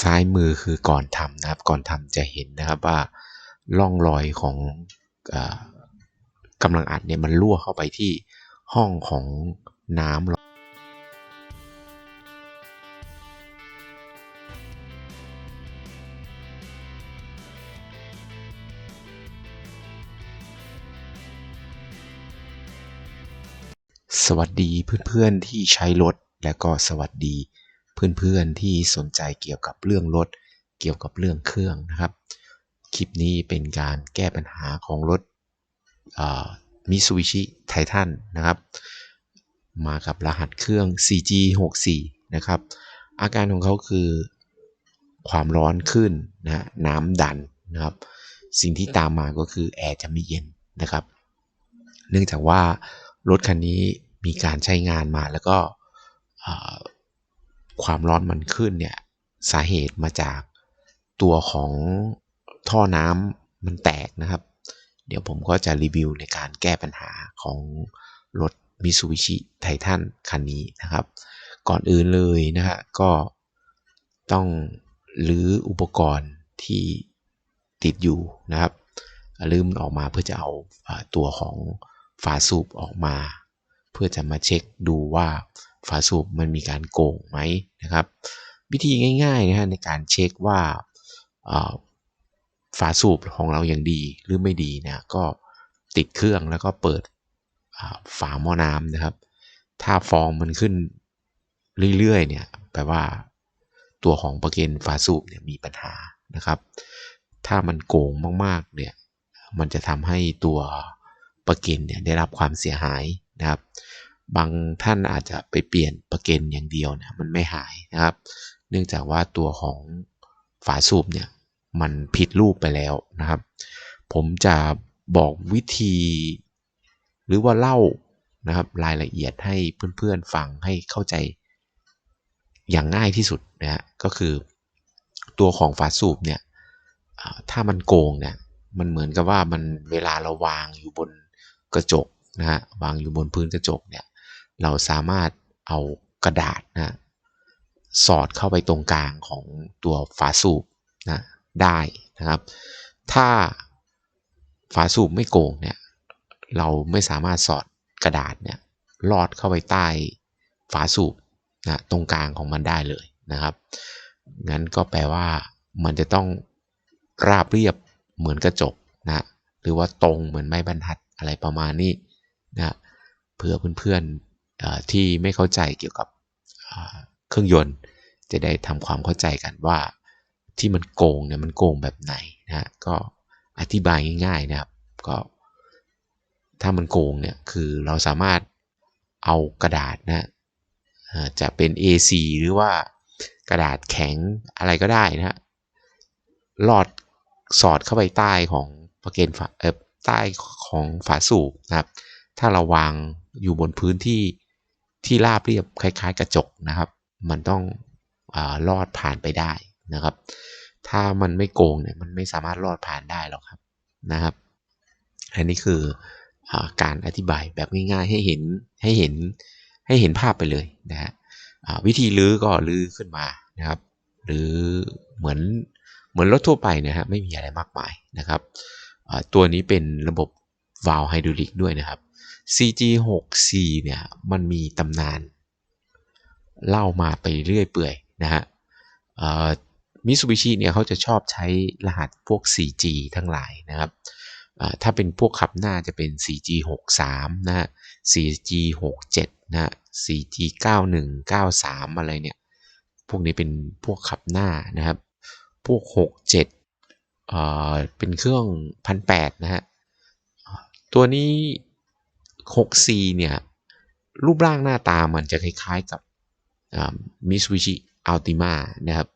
ซ้ายมือคือก่อนทำนะครับ ก่อนทำจะเห็นนะครับว่าร่องรอยของอกำลังอัดเนี่ยมันรั่วเข้าไปที่ห้องของน้ำสวัสดีเพื่อนๆที่ใช้รถ และก็สวัสดี เพื่อนๆที่สนใจเกี่ยวกับเรื่องรถ เกี่ยวกับเรื่องเครื่องนะครับ คลิปนี้เป็นการแก้ปัญหาของรถมิซูบิชิไททันนะครับ มากับรหัสเครื่อง 4G64 นะครับ อาการของเขาคือความร้อนขึ้นนะน้ำดันนะครับ สิ่งที่ตามมาก็คือแอร์จะไม่เย็นนะครับ เนื่องจากว่ารถคันนี้มีการใช้งานมาแล้วก็ ความร้อนมันขึ้นเนี่ยสาเหตุมาจากตัวของท่อน้ำมันแตกนะครับ เดี๋ยวผมก็จะรีวิวในการแก้ปัญหาของรถ Mitsubishi Titan คันนี้นะครับ ก่อนอื่นเลยนะฮะก็ต้องรื้ออุปกรณ์ที่ติดอยู่นะครับลืมออกมาเพื่อจะเอาตัวของฝาสูบออกมา เพื่อจะมาเช็คดูว่า ฝาสูบมันมีการโกงไหมนะครับ วิธีง่ายๆนะฮะในการเช็คว่าฝาสูบของเราอยังดีหรือไม่ดีนะก็ติดเครื่องแล้วก็เปิดฝาหม้อน้ำนะครับ ถ้าฟองมันขึ้นเรื่อยๆเนี่ยแปลว่าตัวของประเกนฝาสูบเนี่ยมีปัญหานะครับ ถ้ามันโกงมากๆเนี่ยมันจะทำให้ตัวประเกนเนี่ยได้รับความเสียหายนะครับ บางท่านอาจจะไปเปลี่ยนประเกนอย่างเดียวเนี่ยมันไม่หายนะครับ เนื่องจากว่าตัวของฝาสูบเนี่ยมันผิดรูปไปแล้วนะครับ ผมจะบอกวิธี หรือว่าเล่านะครับรายละเอียดให้เพื่อนๆฟังให้เข้าใจอย่างง่ายที่สุดนะฮะก็คือตัวของฝาสูบเนี่ยถ้ามันโกงเนี่ยมันเหมือนกับว่ามันเวลาเราวางอยู่บนกระจกนะฮะวางอยู่บนพื้นกระจกเนี่ย เราสามารถเอากระดาษนะสอดเข้าไปตรงกลางของตัวฝาสูบนะได้นะครับ ถ้าฝาสูบไม่โกงเนี่ยเราไม่สามารถสอดกระดาษเนี่ยลอดเข้าไปใต้ฝาสูบนะตรงกลางของมันได้เลยนะครับงั้นก็แปลว่ามันจะต้องราบเรียบเหมือนกระจกนะหรือว่าตรงเหมือนไม้บรรทัดอะไรประมาณนี้นะเพื่อเพื่อนๆ ที่ไม่เข้าใจเกี่ยวกับเครื่องยนต์ จะได้ทำความเข้าใจกันว่าที่มันโกงเนี่ยมันโกงแบบไหนนะก็อธิบายง่ายๆนะครับก็ถ้ามันโกงเนี่ยคือเราสามารถเอากระดาษนะจะเป็น A4 หรือว่ากระดาษแข็งอะไรก็ได้นะลอดสอดเข้าไปใต้ของประเกนฝาใต้ของฝาสูบนะครับ ถ้าเราวางอยู่บนพื้นที่ ที่ราบเรียบคล้าย ๆ กระจกนะครับ มันต้องอลอดผ่านไปได้นะครับ ถ้ามันไม่โกงเนี่ยมันไม่สามารถลอดผ่านได้หรอกครับนะครับอันนี้คืออการอธิบายแบบง่ายๆให้เห็นให้เห็นให้เห็นภาพไปเลยนะฮะวิธีลื้อก็ลื้อขึ้นมานะครับ หรือเหมือนเหมือนรถทั่วไปนะฮะไม่มีอะไรมากมายนะครับตัวนี้เป็นระบบวาล์วไฮดรอลิกด้วยนะครับ CG6C เนี่ยมันมีตำนาน เล่ามาไปเรื่อยเปื่อยนะฮะมิซูบิชิเนี่ยเขาจะชอบใช้รหัสพวก 4G ทั้งหลายนะครับถ้าเป็นพวกขับหน้าจะเป็น 4G63 นะฮะ 4G67 นะฮะ 4G91 93 อะไรเนี่ย พวกนี้เป็นพวกขับหน้านะครับ พวก 67เอ่อเป็นเครื่องพันแปดนะฮะ ตัวนี้ 6C เนี่ย รูปร่างหน้าตามันจะคล้ายๆกับมิซูบิชิอัลติมานะครับ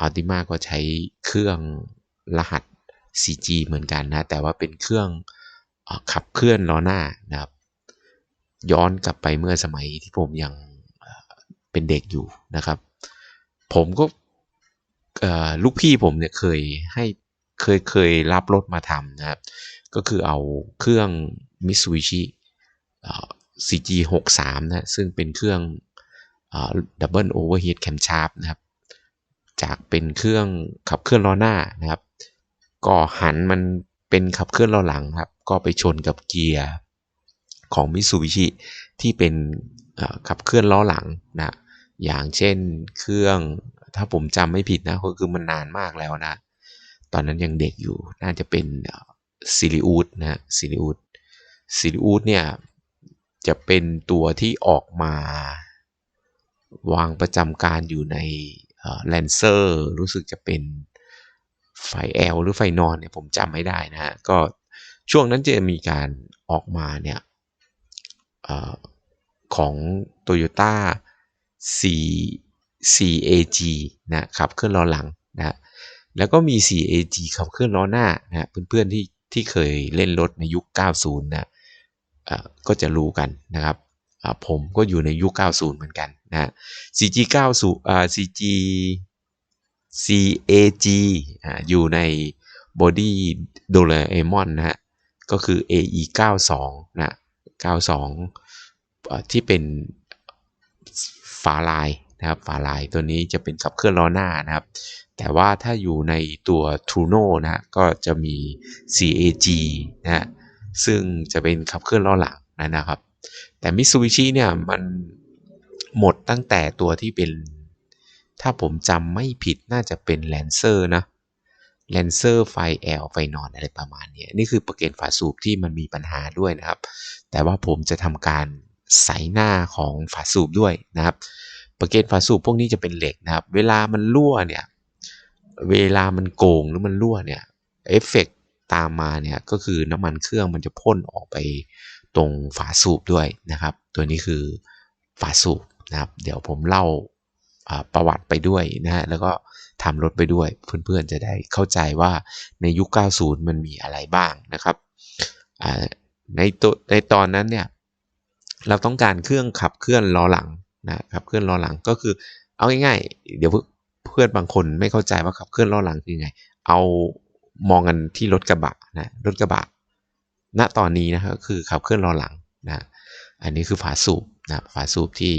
อัลติมาก็ใช้เครื่องรหัส 4G เหมือนกันนะ แต่ว่าเป็นเครื่องขับเคลื่อนล้อหน้านะครับ ย้อนกลับไปเมื่อสมัยที่ผมยังเป็นเด็กอยู่นะครับ ผมก็ลูกพี่ผมเนี่ยเคยให้เคยเคยรับรถมาทำนะครับ ก็คือเอาเครื่อง Mitsubishi CG63 นะซึ่งเป็นเครื่องดับเบิลโอเวอร์ฮีทแคมชาร์ปนะครับ จากเป็นเครื่องขับเคลื่อนล้อหน้านะครับ ก็หันมันเป็นขับเคลื่อนล้อหลังครับ ก็ไปชนกับเกียร์ของมิ t ซูบิชิที่เป็นขับเคลื่อนล้อหลังนะอย่างเช่นเครื่องถ้าผมจำไม่ผิดนะก็คือมันนานมากแล้วนะ ตอนนั้นยังเด็กอยู่น่าจะเป็นซิลิอูดนะซิลิอูด ซิลิอูดเนี่ยจะเป็นตัวที่ออกมาวางประจำการอยู่ในแลนเซอร์รู้สึกจะเป็นไฟ L หรือไฟนอนเนี่ยผมจำไม่ได้นะฮะก็ช่วงนั้นจะมีการออกมาเนี่ยอของ Toyota C CAG นะขับเคลื่อนล้อหลังนะแล้วก็มี CAG ขับเคลื่อนล้อหน้านะเพื่อนๆที่ที่เคยเล่นรถในยุค 90 นะ ก็จะรู้กันนะครับผมก็อยู่ในยุค 90 เหมือนกันนะ CG 90อ่า CG CAG อ่าอยู่ใน Body Doraemon นะฮะก็คือ AE 92นะ92 ที่เป็นฝาลายนะครับฝาลายตัวนี้จะเป็นขับเคลื่อนล้อหน้านะครับ แต่ว่าถ้าอยู่ในตัว Truno นะก็จะมี CAG นะ ซึ่งจะเป็นขับเคลื่อนล้อหลังนะครับ แต่มิ t ซูบิชิเนี่ยมันหมดตั้งแต่ตัวที่เป็น ถ้าผมจำไม่ผิดน่าจะเป็นแลนเซอร์นะแลนเซอร์ไฟแอลไฟนอนอะไรประมาณนี้นี่คือประเกนฝาสูบที่มันมีปัญหาด้วยนะครับ แต่ว่าผมจะทำการใส่หน้าของฝาสูบด้วยนะครับประเกนฝาสูบพวกนี้จะเป็นเหล็กนะครับ เวลามันรั่วเนี่ย เวลามันโกงหรือมันรั่วเนี่ยเอฟเฟก ตามมาเนี่ยก็คือน้ำมันเครื่องมันจะพ่นออกไปตรงฝาสูบด้วยนะครับ ตัวนี้คือฝาสูบนะครับ เดี๋ยวผมเล่าประวัติไปด้วยนะฮะแล้วก็ทำรถไปด้วยเพื่อนๆจะได้เข้าใจว่าในยุค 90 มันมีอะไรบ้างนะครับในตัวในตอนนั้นเนี่ยเราต้องการเครื่องขับเคลื่อนล้อหลังนะครับเคลื่อนล้อหลังก็คือเอาง่ายๆ เดี๋ยวเพื่อนบางคนไม่เข้าใจว่าขับเคลื่อนล้อหลังคือไง เอา มองกันที่รถกระบะนะรถกระบะ ณตอนนี้นะครับคือขับเคลื่อนล้อหลังนะอันนี้คือฝาสูบนะฝาสูบที่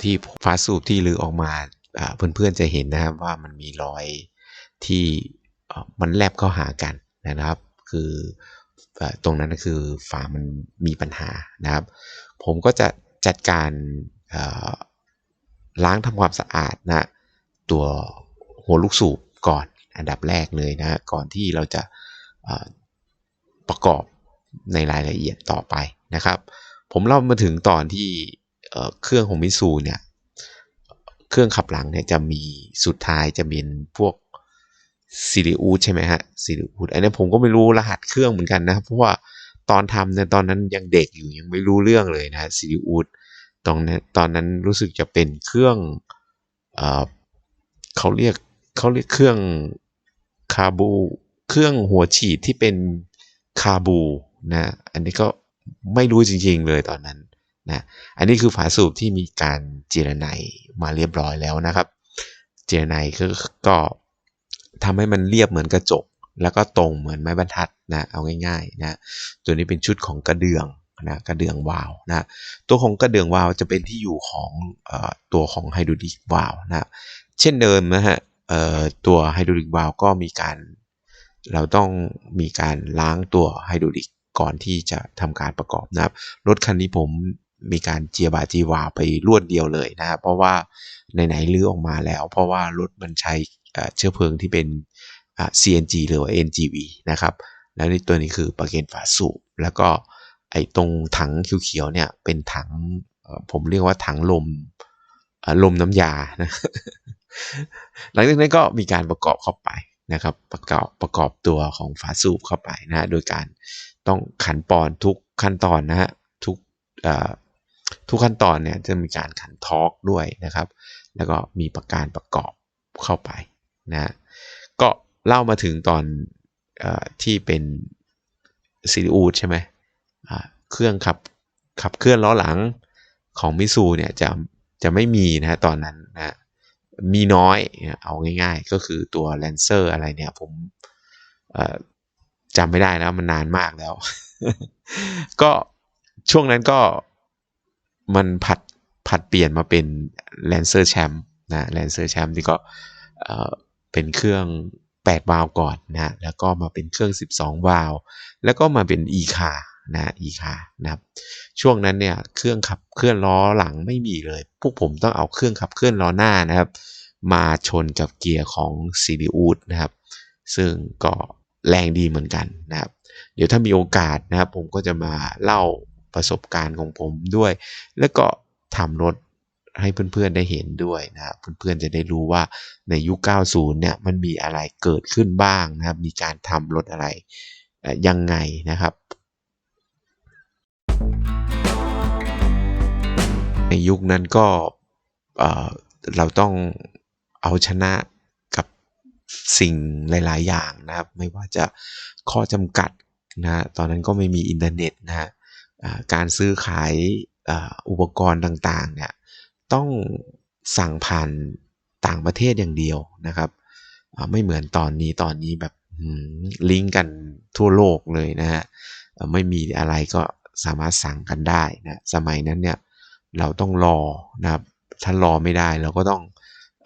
ที่ฝาสูบที่ลือออกมาเพื่อนๆจะเห็นนะครับว่ามันมีรอยที่มันแลบเข้าหากันนะครับ คือตรงนั้นก็คือฝามันมีปัญหานะครับ ผมก็จะจัดการล้างทำความสะอาดนะตัวหัวลูกสูบก่อน อันดับแรกเลยนะก่อนที่เราจะประกอบในรายละเอียดต่อไปนะครับ ผมเล่ามาถึงตอนที่เครื่องของมิซูเนี่ยเครื่องขับหลังเนี่ยจะมีสุดท้ายจะเป็นพวกซิลิอูดใช่ไหมฮะซิลิอูดอันนี้ผมก็ไม่รู้รหัสเครื่องเหมือนกันนะเพราะว่าตอนทำเนี่ยตอนนั้นยังเด็กอยู่ยังไม่รู้เรื่องเลยนะซิลิอูดตรงนั้นตอนนั้นรู้สึกจะเป็นเครื่องเอเขาเรียกเขาเรียกเครื่อง คาบู เครื่องหัวฉีดที่เป็นคาบูนะ อันนี้ก็ไม่รู้จริงๆเลยตอนนั้นนะ อันนี้คือฝาสูบที่มีการเจรไนมาเรียบร้อยแล้วนะครับ เจรไนก็ก็ทำให้มันเรียบเหมือนกระจก แล้วก็ตรงเหมือนไม้บรรทัดนะ เอาง่ายๆนะ ตัวนี้เป็นชุดของกระเดื่องนะกระเดื่องวาลนะตัวของกระเดื่องวาลจะเป็นที่อยู่ของอตัวของไฮดรอลิกวาลนะเช่นเดิมนะฮะ ตัวไฮดรอลิกวาลก็มีการ เราต้องมีการล้างตัวไฮดรอลิกก่อนที่จะทำการประกอบนะครับ รถคันนี้ผมมีการเจียบาจีวาไปรวดเดียวเลยนะครับเพราะว่าไหนๆลื้อออกมาแล้ว เพราะว่ารถมันใช้เชื้อเพลิงที่เป็น CNG หรือว่า NGV นะครับ แล้วในตัวนี้คือประเกนฝาสูบ แล้วก็ไอ้ตรงถังเขียวๆเนี่ยเป็นถังผมเรียกว่าถังลมลมน้ำยานะ หลังจากนั้นก็มีการประกอบเข้าไปนะครับประกอบประกอบตัวของฝาสูบเข้าไปนะโดยการต้องขันปอนทุกขั้นตอนนะฮะทุกทุกขั้นตอนเนี่ยจะมีการขันทอกด้วยนะครับ แล้วก็มีประการประกอบเข้าไปนะก็เล่ามาถึงตอนอที่เป็นซีรีอูดใช่ไหมเครื่องขับขับเคลื่อนล้อหลังของมิซูเนี่ยจะจะไม่มีนะตอนนั้นนะ มีน้อยเอาง่ายๆ ก็คือตัวแลนเซอร์อะไรเนี่ย ผมจำไม่ได้แล้วมันนานมากแล้ว ก็ช่วงนั้นก็มันผัดผัดเปลี่ยนมาเป็น Lancer Champ นะ Lancer Champ ที่ก็เป็นเครื่อง 8 วาล์วก่อนนะ แล้วก็มาเป็นเครื่อง 12 วาล์วแล้วก็มาเป็น e คา นะ e คานะครับ ช่วงนั้นเนี่ยเครื่องขับเคลื่อนล้อหลังไม่มีเลย พวกผมต้องเอาเครื่องขับเคลื่อนล้อหน้านะครับ มาชนกับเกียร์ของซีรีอูดนะครับ ซึ่งก็แรงดีเหมือนกันนะครับ เดี๋ยวถ้ามีโอกาสนะครับ ผมก็จะมาเล่าประสบการณ์ของผมด้วย แล้วก็ทำรถให้เพื่อนๆได้เห็นด้วยนะครับเพื่อนๆจะได้รู้ว่าในยุค 90 เนี่ยมันมีอะไรเกิดขึ้นบ้างนะครับ มีการทำรถอะไรยังไงนะครับ ในยุคนั้นก็เราต้องเอาชนะกับสิ่งหลาย ๆ อย่างนะครับ ไม่ว่าจะข้อจำกัดนะตอนนั้นก็ไม่มีอินเทอร์เน็ตนะการซื้อขายอุปกรณ์ต่าง ๆ เนี่ยต้องสั่งผ่านต่างประเทศอย่างเดียวนะครับ ไม่เหมือนตอนนี้ตอนนี้แบบลิงก์กันทั่วโลกเลยนะฮะไม่มีอะไรก็ สามารถสั่งกันได้นะสมัยนั้นเนี่ยเราต้องรอนะครับถ้ารอไม่ได้เราก็ต้อง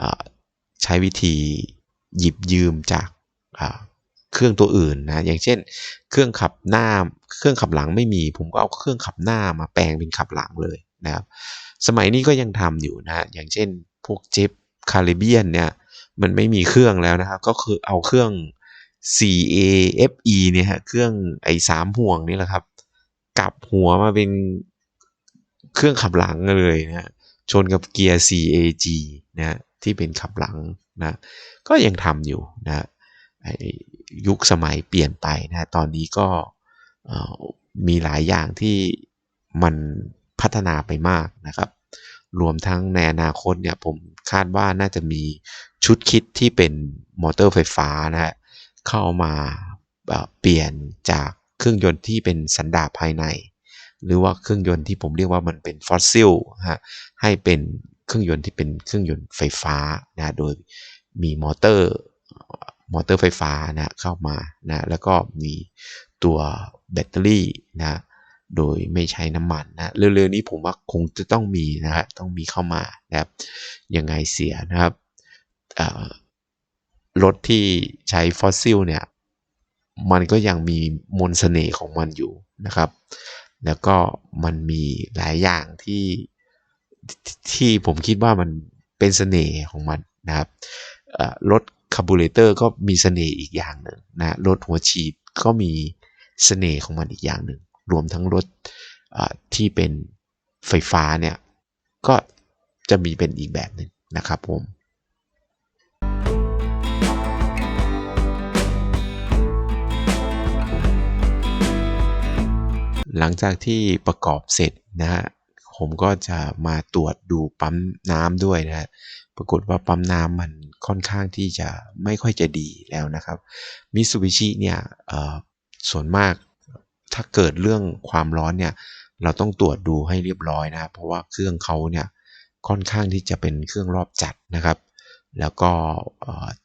อใช้วิธีหยิบยืมจากเครื่องตัวอื่นนะอย่างเช่น เครื่องขับหน้าเครื่องขับหลังไม่มี ผมก็เอาเครื่องขับหน้ามาแปลงเป็นขับหลังเลยนะครับสมัยนี้ก็ยังทำอยู่นะอย่างเช่น พวกเจ็บคาริเบียนเนี่ยมันไม่มีเครื่องแล้วนะครับก็คือเอาเครื่อง CAFE เนี่ยฮะเครื่องไอ้สามห่วงนี่แหละครับ กลับหัวมาเป็นเครื่องขับหลังเลยนะชนกับเกียร์ CAG นะที่เป็นขับหลังนะก็ยังทำอยู่นะยุคสมัยเปลี่ยนไปนะตอนนี้ก็มีหลายอย่างที่มันพัฒนาไปมากนะครับ รวมทั้งในอนาคตเนี่ยผมคาดว่าน่าจะมีชุดคิดที่เป็นมอเตอร์ไฟฟ้านะฮะเข้ามาเปลี่ยนจาก เครื่องยนต์ที่เป็นสันดาปภายใน หรือว่าเครื่องยนต์ที่ผมเรียกว่ามันเป็นฟอสซิลฮะให้เป็นเครื่องยนต์ที่เป็นเครื่องยนต์ไฟฟ้านะโดยมีมอเตอร์มอเตอร์ไฟฟ้านะเข้ามานะแล้วก็มีตัวแบตเตอรี่นะโดยไม่ใช้น้ำมันนะเร็วๆนี้ผมว่าคงจะต้องมีนะฮะต้องมีเข้ามานะครับยังไงเสียนะครับรถที่ใช้ฟอสซิลเนี่ย มันก็ยังมีมนสเสน่ห์ของมันอยู่นะครับ แล้วก็มันมีหลายอย่างที่ที่ผมคิดว่ามันเป็นเสน่ห์ของมันนะครับรถคาร์บูเรเตอร์ก็มีเสน่ห์อีกอย่างหนึ่งนะรถหัวฉีดก็มีเสน่ห์ของมันอีกอย่างหนึ่ง รวมทั้งรถที่เป็นไฟฟ้าเนี่ย ก็จะมีเป็นอีกแบบหนึ่งนะครับผม หลังจากที่ประกอบเสร็จนะฮะผมก็จะมาตรวจดูปั๊มน้ำด้วยนะฮะปรากฏว่าปั๊มน้ำมันค่อนข้างที่จะไม่ค่อยจะดีแล้วนะครับมิสูบิชิเนี่ยส่วนมากถ้าเกิดเรื่องความร้อนเนี่ยเราต้องตรวจดูให้เรียบร้อยนะเพราะว่าเครื่องเขาเนี่ยค่อนข้างที่จะเป็นเครื่องรอบจัดนะครับ แล้วก็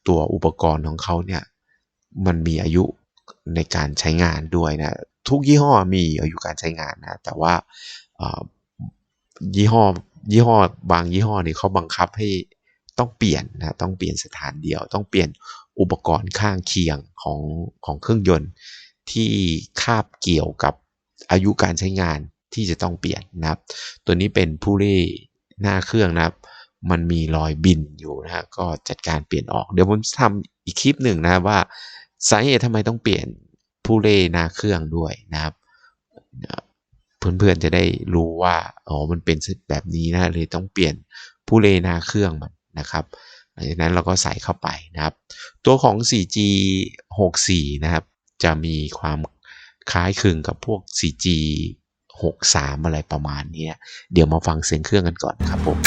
ตัวอุปกรณ์ของเขาเนี่ยมันมีอายุในการใช้งานด้วยนะ ทุกยี่ห้อมีอายุการใช้งานนะแต่ว่ายี่ห้อยี่ห้อบางยี่ห้อนี่เขาบังคับให้ต้องเปลี่ยนนะต้องเปลี่ยนสถานเดียว ต้องเปลี่ยนอุปกรณ์ข้างเคียงของของเครื่องยนต์ ที่คาบเกี่ยวกับอายุการใช้งานที่จะต้องเปลี่ยนนะครับ ตัวนี้เป็นผู้เล่หน้าเครื่องนะครับ มันมีรอยบินอยู่นะฮะก็จัดการเปลี่ยนออก เดี๋ยวผมทำอีกคลิปหนึ่งนะว่าสาเหตุทำไมต้องเปลี่ยน ผู้เล่หน้าเครื่องด้วยนะครับเพื่อนๆจะได้รู้ว่าอ๋อมันเป็นแบบนี้นะเลยต้องเปลี่ยนผู้เล่หน้าเครื่องมันนะครับหลังจากนั้นเราก็ใส่เข้าไปนะครับ ตัวของ 4G 64 นะครับ จะมีความคล้ายคลึงกับพวก 4G 63 อะไรประมาณนี้ เดี๋ยวมาฟังเสียงเครื่องกันก่อนครับผม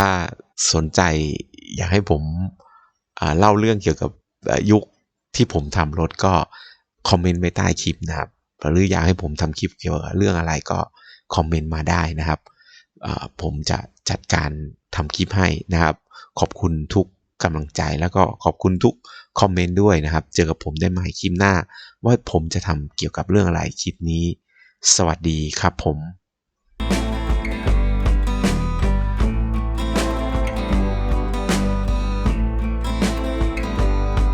ถ้า สนใจอยากให้ผมเล่าเรื่องเกี่ยวกับยุคที่ผมทำรถก็คอมเมนต์ไว้ใต้คลิปนะครับหรืออยากให้ผมทำคลิปเกี่ยวกับเรื่องอะไรก็คอมเมนต์มาได้นะครับ ผมจะจัดการทำคลิปให้นะครับ ขอบคุณทุกกำลังใจแล้วก็ขอบคุณทุกคอมเมนต์ด้วยนะครับ เจอกับผมได้ใหม่คลิปหน้า ว่าผมจะทำเกี่ยวกับเรื่องอะไรคลิปนี้ สวัสดีครับผม